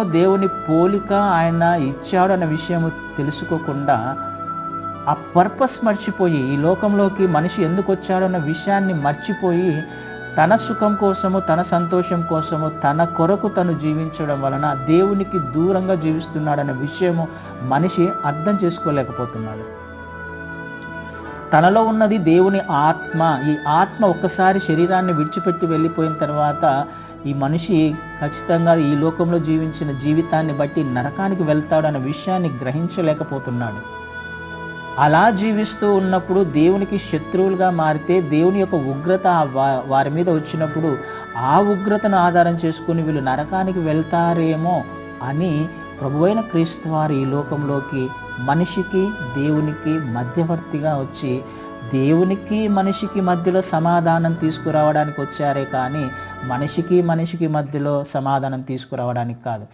దేవుని పోలిక ఆయన ఇచ్చాడు అన్న విషయం తెలుసుకోకుండా ఆ పర్పస్ మర్చిపోయి ఈ లోకంలోకి మనిషి ఎందుకు వచ్చాడు అన్న విషయాన్ని మర్చిపోయి తన సుఖం కోసము తన సంతోషం కోసము తన కొరకు తను జీవించడం వలన దేవునికి దూరంగా జీవిస్తున్నాడన్న విషయము మనిషి అర్థం చేసుకోలేకపోతున్నాడు. తనలో ఉన్నది దేవుని ఆత్మ. ఈ ఆత్మ ఒక్కసారి శరీరాన్ని విడిచిపెట్టి వెళ్ళిపోయిన తర్వాత ఈ మనిషి ఖచ్చితంగా ఈ లోకంలో జీవించిన జీవితాన్ని బట్టి నరకానికి వెళ్తాడన్న విషయాన్ని గ్రహించలేకపోతున్నాడు. అలా జీవిస్తూ ఉన్నప్పుడు దేవునికి శత్రువులుగా మారితే దేవుని యొక్క ఉగ్రత వా- వారి మీద వచ్చినప్పుడు ఆ ఉగ్రతను ఆధారం చేసుకుని వీళ్ళు నరకానికి వెళ్తారేమో అని ప్రభువైన క్రీస్తు వారు ఈ లోకంలోకి మనిషికి దేవునికి మధ్యవర్తిగా వచ్చి దేవునికి మనిషికి మధ్యలో సమాధానం తీసుకురావడానికి వచ్చారే కానీ మనిషికి మనిషికి మధ్యలో సమాధానం తీసుకురావడానికి కాదు.